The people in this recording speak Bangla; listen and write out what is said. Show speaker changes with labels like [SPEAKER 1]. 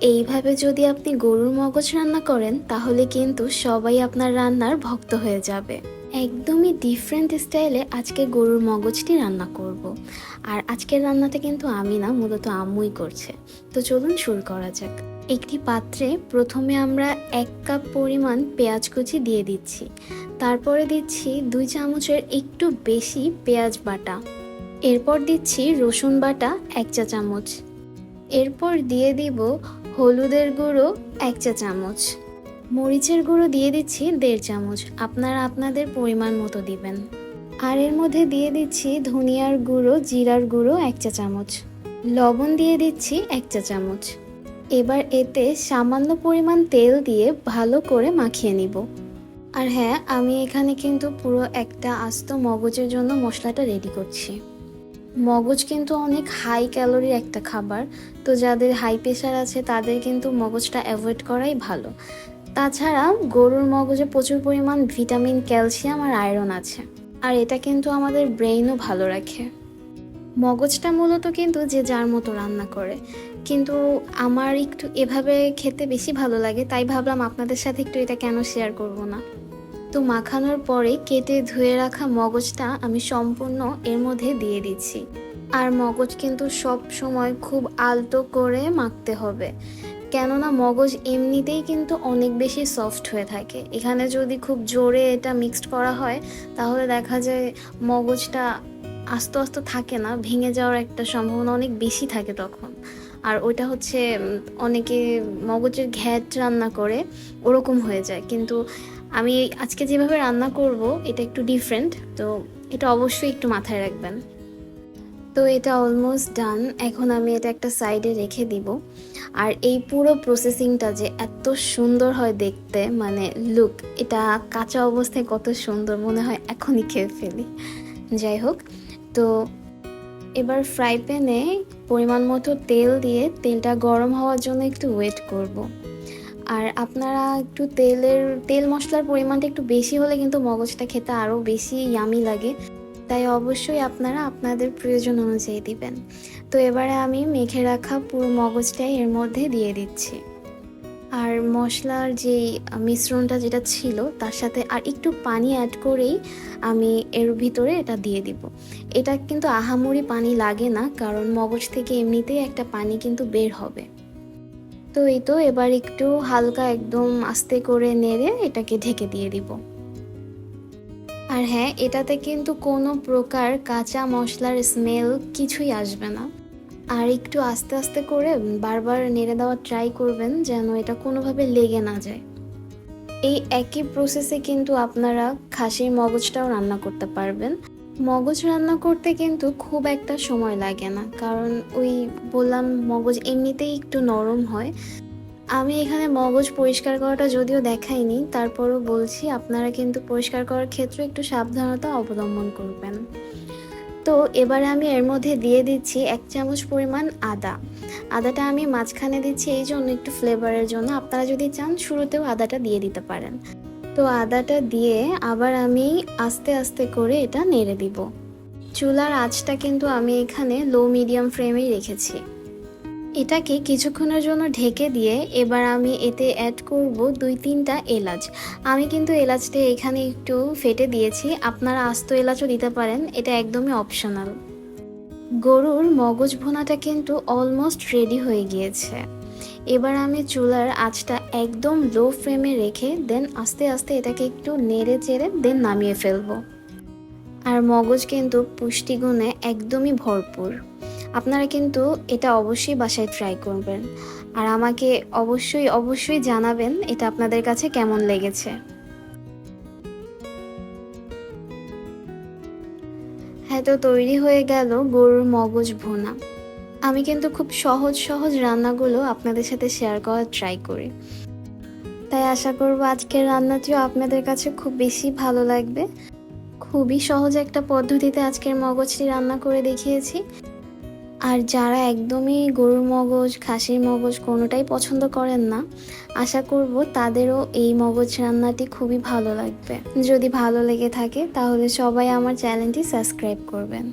[SPEAKER 1] এইভাবে যদি আপনি গরুর মগজ রান্না করেন, তাহলে কিন্তু সবাই আপনার রান্নার ভক্ত হয়ে যাবে। একদমই ডিফারেন্ট স্টাইলে আজকে গরুর মগজটি রান্না করব। আর আজকের রান্নাটা কিন্তু আমি না, মূলত আম্মুই করছে। তো চলুন শুরু করা যাক। একটি পাত্রে প্রথমে আমরা এক কাপ পরিমাণ পেঁয়াজ কুচি দিয়ে দিচ্ছি। তারপরে দিচ্ছি দুই চামচের একটু বেশি পেঁয়াজ বাটা। এরপর দিচ্ছি রসুন বাটা এক চা চামচ। এরপর দিয়ে দিব হলুদের গুঁড়ো এক চা চামচ। মরিচের গুঁড়ো দিয়ে দিচ্ছি দেড় চামচ। আপনারা আপনাদের পরিমাণ মতো দিবেন। আর এর মধ্যে দিয়ে দিচ্ছি ধনিয়ার গুঁড়ো, জিরার গুঁড়ো এক চা চামচ। লবণ দিয়ে দিচ্ছি এক চা চামচ। এবার এতে সামান্য পরিমাণ তেল দিয়ে ভালো করে মাখিয়ে নিব। আর হ্যাঁ আমি এখানে কিন্তু পুরো একটা আস্ত মগজের জন্য মশলাটা রেডি করছি। মগজ কিন্তু অনেক হাই ক্যালোরির একটা খাবার। তো যাদের হাই প্রেশার আছে, তাদের কিন্তু মগজটা অ্যাভয়েড করাই ভালো। তাছাড়া গরুর মগজে প্রচুর পরিমাণ ভিটামিন ক্যালসিয়াম আর আয়রন আছে। আর এটা কিন্তু আমাদের ব্রেইনও ভালো রাখে। মগজটা মূলত কিন্তু যে যার মতো রান্না করে। কিন্তু আমার একটু এভাবে খেতে বেশি ভালো লাগে, তাই ভাবলাম আপনাদের সাথে একটু এটা কেন শেয়ার করব না। তো মাখানোর পরে কেটে ধুয়ে রাখা মগজটা আমি সম্পূর্ণ এর মধ্যে দিয়ে দিচ্ছি। আর মগজ কিন্তু সব সময় খুব আলতো করে মাখতে হবে। কেননা মগজ এমনিতেই কিন্তু অনেক বেশি সফট হয়ে থাকে। এখানে যদি খুব জোরে এটা মিক্সড করা হয়, তাহলে দেখা যায় মগজটা আস্তে আস্তে থাকে না, ভেঙে যাওয়ার একটা সম্ভাবনা অনেক বেশি থাকে তখন। আর ওইটা হচ্ছে অনেকে মগজের ঘ্যাট রান্না করে, ওরকম হয়ে যায়। কিন্তু আমি আজকে যেভাবে রান্না করব, এটা একটু ডিফারেন্ট তো এটা অবশ্যই একটু মাথায় রাখবেন। তো এটা অলমোস্ট ডান এখন আমি এটা একটা সাইডে রেখে দিব। আর এই পুরো প্রসেসিংটা যে এত সুন্দর হয় দেখতে মানে লুক এটা কাঁচা অবস্থায় কত সুন্দর, মনে হয় এখনই খেয়ে ফেলি। যাই হোক, তো এবার ফ্রাই প্যানে পরিমাণ মতো তেল দিয়ে তেলটা গরম হওয়ার জন্য একটু ওয়েট করব। আর আপনারা একটু তেলের, তেল মশলার পরিমাণটা একটু বেশি হলে কিন্তু মগজটা খেতে আরও বেশি ইয়ামি লাগে। তাই অবশ্যই আপনারা আপনাদের প্রয়োজন অনুযায়ী দিবেন। তো এবারে আমি মেখে রাখা পুরো মগজটাই এর মধ্যে দিয়ে দিচ্ছি। আর মশলার যে মিশ্রণটা যেটা ছিল, তার সাথে আর একটু পানি অ্যাড করেই আমি এর ভিতরে এটা দিয়ে দিব। এটা কিন্তু আহামরি পানি লাগে না, কারণ মগজ থেকে এমনিতেই একটা পানি কিন্তু বের হবে। তো এই তো, এবার একটু হালকা একদম আস্তে করে নেড়ে এটাকে ঢেকে দিয়ে দিব। আর হ্যাঁ এটাতে কিন্তু কোনো প্রকার কাঁচা মশলার স্মেল কিছুই আসবে না। আর একটু আস্তে আস্তে করে বারবার নেড়ে দেওয়ার ট্রাই করবেন যেন এটা কোনোভাবে লেগে না যায়। এই একই প্রসেসে কিন্তু আপনারা খাসির মগজটাও রান্না করতে পারবেন। মগজ রান্না করতে কিন্তু খুব একটা সময় লাগে না, কারণ ওই বললাম মগজ এমনিতেই একটু নরম হয়। আমি এখানে মগজ পরিষ্কার করাটা যদিও দেখাইনি, তারপরও বলছি আপনারা কিন্তু পরিষ্কার করার ক্ষেত্রে একটু সাবধানতা অবলম্বন করবেন। তো এবারে আমি এর মধ্যে দিয়ে দিচ্ছি এক চামচ পরিমাণ আদা। আদাটা আমি মাঝখানে দিচ্ছি, এই জন্য একটু ফ্লেভারের জন্য। আপনারা যদি চান, শুরুতেও আদাটা দিয়ে দিতে পারেন। তো আদাটা দিয়ে আবার আমি আস্তে আস্তে করে এটা নেড়ে দিব। চুলার আঁচটা কিন্তু আমি এখানে লো মিডিয়াম ফ্লেমেই রেখেছি। এটাকে কিছুক্ষণের জন্য ঢেকে দিয়ে এবার আমি এতে অ্যাড করব দুই তিনটা এলাচ। আমি কিন্তু এলাচটা এখানে একটু ফেটে দিয়েছি, আপনারা আস্ত এলাচও দিতে পারেন, এটা একদমই অপশনাল গরুর মগজ ভুনাটা কিন্তু অলমোস্ট রেডি হয়ে গিয়েছে। এবার আমি চুলার আঁচটা একদম লো ফ্লেমে রেখে দেন আস্তে আস্তে এটাকে একটু নেড়ে চেড়ে দেন নামিয়ে ফেলব। আর মগজ কিন্তু পুষ্টিগুণে একদমই ভরপুর। আপনারা কিন্তু এটা অবশ্যই বাসায় ট্রাই করবেন। আর আমাকে অবশ্যই অবশ্যই জানাবেন এটা আপনাদের কাছে কেমন লেগেছে। হ্যাঁ তো তৈরি হয়ে গেল গরুর মগজ ভুনা। আমি কিন্তু খুব সহজ সহজ রান্নাগুলো আপনাদের সাথে শেয়ার করার ট্রাই করি। তাই আশা করব আজকের রান্নাটিও আপনাদের কাছে খুব বেশি ভালো লাগবে। খুবই সহজ একটা পদ্ধতিতে আজকের মগজটি রান্না করে দেখিয়েছি। আর যারা একদমই গরুর মগজ, খাসির মগজ কোনোটাই পছন্দ করেন না, আশা করব তাদেরও এই মগজ রান্নাটি খুবই ভালো লাগবে। যদি ভালো লেগে থাকে তাহলে সবাই আমার চ্যানেলটি সাবস্ক্রাইব করবেন।